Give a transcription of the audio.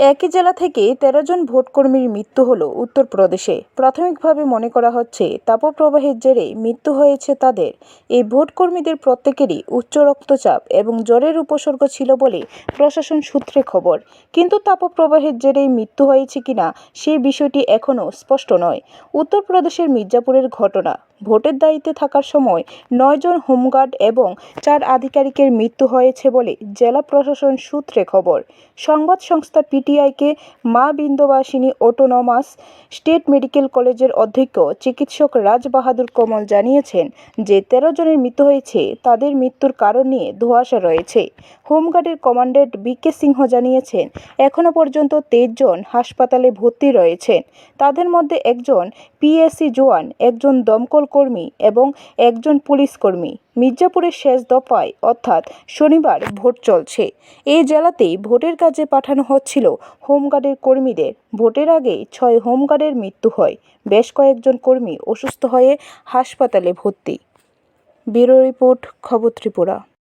একই জেলা থেকে তেরো জন ভোটকর্মীর মৃত্যু হল উত্তরপ্রদেশে। প্রাথমিকভাবে মনে করা হচ্ছে, তাপপ্রবাহের জেরে মৃত্যু হয়েছে তাদের। এই ভোটকর্মীদের প্রত্যেকেরই উচ্চ রক্তচাপ এবং জ্বরের উপসর্গ ছিল বলে প্রশাসন সূত্রে খবর। কিন্তু তাপপ্রবাহের জেরেই মৃত্যু হয়েছে কিনা সেই বিষয়টি এখনও স্পষ্ট নয়। উত্তরপ্রদেশের মির্জাপুরের ঘটনা। ভোটের দায়িত্বে থাকার সময় নয়জন হোমগার্ড এবং চার আধিকারিকের মৃত্যু হয়েছে বলে জেলা প্রশাসন সূত্রে খবর। সংবাদ সংস্থা পিটিআইকে মা বিন্দবাসিনী অটোনমাস স্টেট মেডিকেল কলেজের অধ্যক্ষ চিকিৎসক রাজ বাহাদুর কমল জানিয়েছেন যে, তেরো জনের মৃত্যু হয়েছে, তাদের মৃত্যুর কারণ নিয়ে ধোঁয়াশা রয়েছে। হোমগার্ডের কমান্ডেন্ট বি কে সিংহ জানিয়েছেন এখনও পর্যন্ত তেইশ জন হাসপাতালে ভর্তি রয়েছেন। তাদের মধ্যে একজন পিএসসি জওয়ান, একজন দমকল কর্মী এবং একজন পুলিশ কর্মী। মির্জাপুরের শেষ দফায়, অর্থাৎ শনিবার ভোট চলছে। এই জেলাতেই ভোটের কাজে পাঠানো হচ্ছিল হোমগার্ডের কর্মীদের। ভোটের আগে ছয় হোমগার্ডের মৃত্যু হয়। বেশ কয়েকজন কর্মী অসুস্থ হয়ে হাসপাতালে ভর্তি। ব্যুরো রিপোর্ট, খবর ত্রিপুরা।